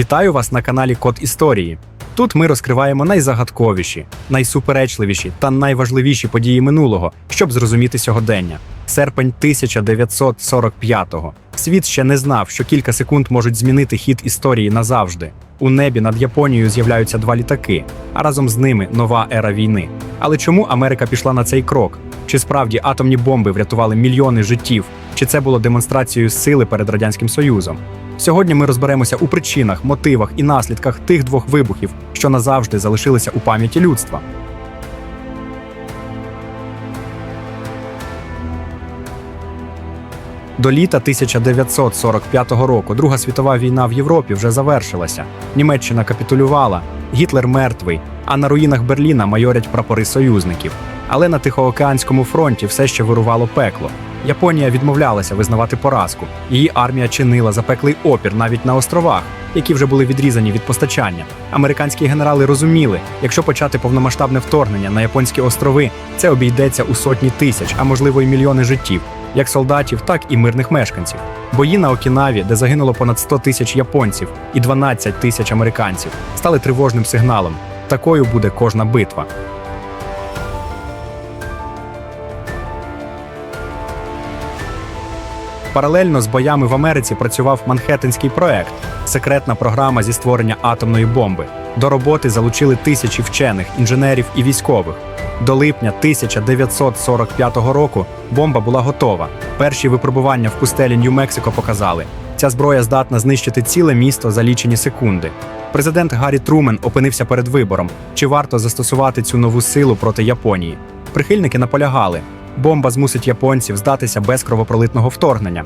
Вітаю вас на каналі Код Історії. Тут ми розкриваємо найзагадковіші, найсуперечливіші та найважливіші події минулого, щоб зрозуміти сьогодення. Серпень 1945-го. Світ ще не знав, що кілька секунд можуть змінити хід історії назавжди. У небі над Японією з'являються два літаки, а разом з ними нова ера війни. Але чому Америка пішла на цей крок? Чи справді атомні бомби врятували мільйони життів? Чи це було демонстрацією сили перед радянським союзом? Сьогодні ми розберемося у причинах, мотивах і наслідках тих двох вибухів, що назавжди залишилися у пам'яті людства. До літа 1945 року Друга світова війна в Європі вже завершилася. Німеччина капітулювала, Гітлер мертвий, а на руїнах Берліна майорять прапори союзників. Але на Тихоокеанському фронті все ще вирувало пекло. Японія відмовлялася визнавати поразку. Її армія чинила запеклий опір навіть на островах, які вже були відрізані від постачання. Американські генерали розуміли, якщо почати повномасштабне вторгнення на японські острови, це обійдеться у сотні тисяч, а можливо й мільйони життів, як солдатів, так і мирних мешканців. Бої на Окінаві, де загинуло понад 100 тисяч японців і 12 тисяч американців, стали тривожним сигналом. Такою буде кожна битва. Паралельно з боями в Америці працював Манхеттенський проект секретна програма зі створення атомної бомби. До роботи залучили тисячі вчених, інженерів і військових. До липня 1945 року бомба була готова. Перші випробування в пустелі Нью-Мексико показали, ця зброя здатна знищити ціле місто за лічені секунди. Президент Гаррі Трумен опинився перед вибором, чи варто застосувати цю нову силу проти Японії. Прихильники наполягали, бомба змусить японців здатися без кровопролитного вторгнення.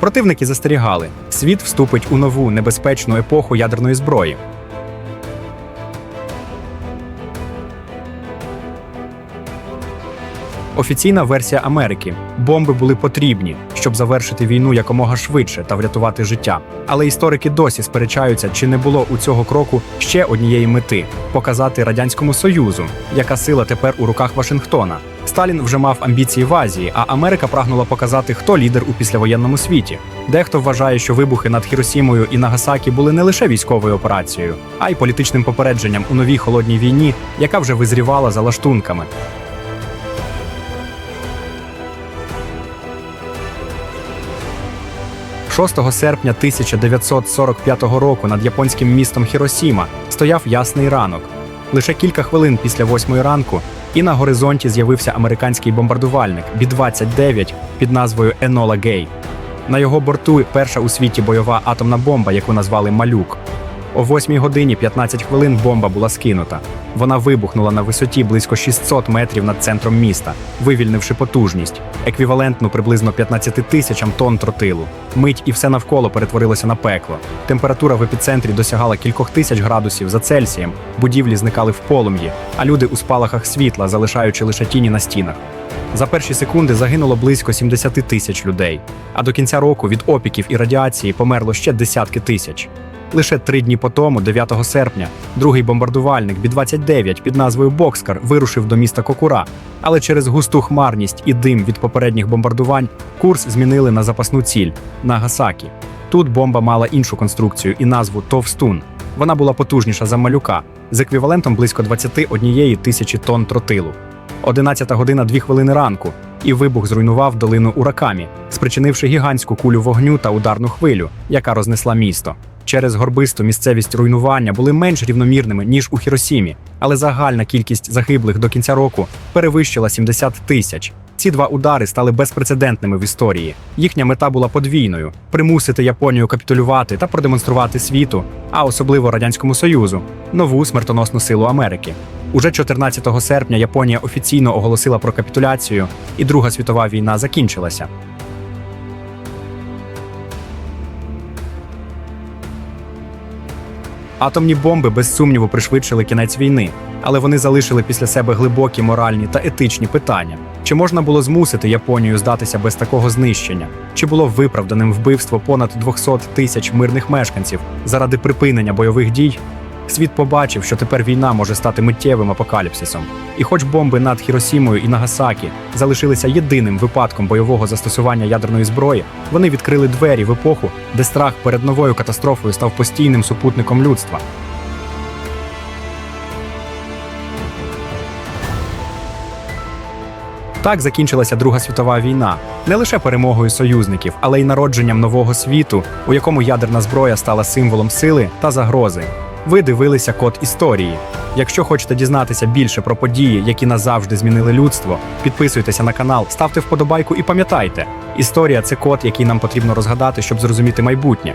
Противники застерігали, світ вступить у нову небезпечну епоху ядерної зброї. Офіційна версія Америки: бомби були потрібні, щоб завершити війну якомога швидше та врятувати життя. Але історики досі сперечаються, чи не було у цього кроку ще однієї мети показати радянському союзу, яка сила тепер у руках Вашингтона. Сталін вже мав амбіції в Азії, а Америка прагнула показати, хто лідер у післявоєнному світі. Дехто вважає, що вибухи над Хіросімою і Нагасакі були не лише військовою операцією, а й політичним попередженням у новій холодній війні, яка вже визрівала за лаштунками. – 6 серпня 1945 року над японським містом Хіросіма стояв ясний ранок. Лише кілька хвилин після восьмої ранку, і на горизонті з'явився американський бомбардувальник Бі-29 під назвою Енола Гей. На його борту перша у світі бойова атомна бомба, яку назвали Малюк. О 8 годині 15 хвилин бомба була скинута. Вона вибухнула на висоті близько 600 метрів над центром міста, вивільнивши потужність, еквівалентну приблизно 15 тисячам тонн тротилу. Мить і все навколо перетворилося на пекло. Температура в епіцентрі досягала кількох тисяч градусів за Цельсієм, будівлі зникали в полум'ї, а люди у спалахах світла, залишаючи лише тіні на стінах. За перші секунди загинуло близько 70 тисяч людей, а до кінця року від опіків і радіації померло ще десятки тисяч. Лише три дні по тому, 9 серпня, другий бомбардувальник Бі-29 під назвою Бокскар вирушив до міста Кокура, але через густу хмарність і дим від попередніх бомбардувань курс змінили на запасну ціль Нагасакі. Тут бомба мала іншу конструкцію і назву Товстун. Вона була потужніша за малюка з еквівалентом близько 21 тисячі тонн тротилу. 11 година 2 хвилини ранку, і вибух зруйнував долину Уракамі, спричинивши гігантську кулю вогню та ударну хвилю, яка рознесла місто. Через горбисту місцевість руйнування були менш рівномірними ніж у Хіросімі, але загальна кількість загиблих до кінця року перевищила 70 тисяч. Ці два удари стали безпрецедентними в історії. Їхня мета була подвійною: примусити Японію капітулювати та продемонструвати світу, а особливо радянському союзу, нову смертоносну силу Америки. Уже 14 серпня Японія офіційно оголосила про капітуляцію, і Друга світова війна закінчилася. Атомні бомби без сумніву пришвидшили кінець війни, але вони залишили після себе глибокі моральні та етичні питання. Чи можна було змусити Японію здатися без такого знищення? Чи було виправданим вбивство понад 200 тисяч мирних мешканців заради припинення бойових дій? Світ побачив, що тепер війна може стати миттєвим апокаліпсисом. І хоч бомби над Хіросімою і Нагасакі залишилися єдиним випадком бойового застосування ядерної зброї, вони відкрили двері в епоху, де страх перед новою катастрофою став постійним супутником людства. Так закінчилася Друга світова війна не лише перемогою союзників, але й народженням нового світу, у якому ядерна зброя стала символом сили та загрози. Ви дивилися код історії. Якщо хочете дізнатися більше про події, які назавжди змінили людство, підписуйтеся на канал, ставте вподобайку і пам'ятайте, історія це код, який нам потрібно розгадати, щоб зрозуміти майбутнє.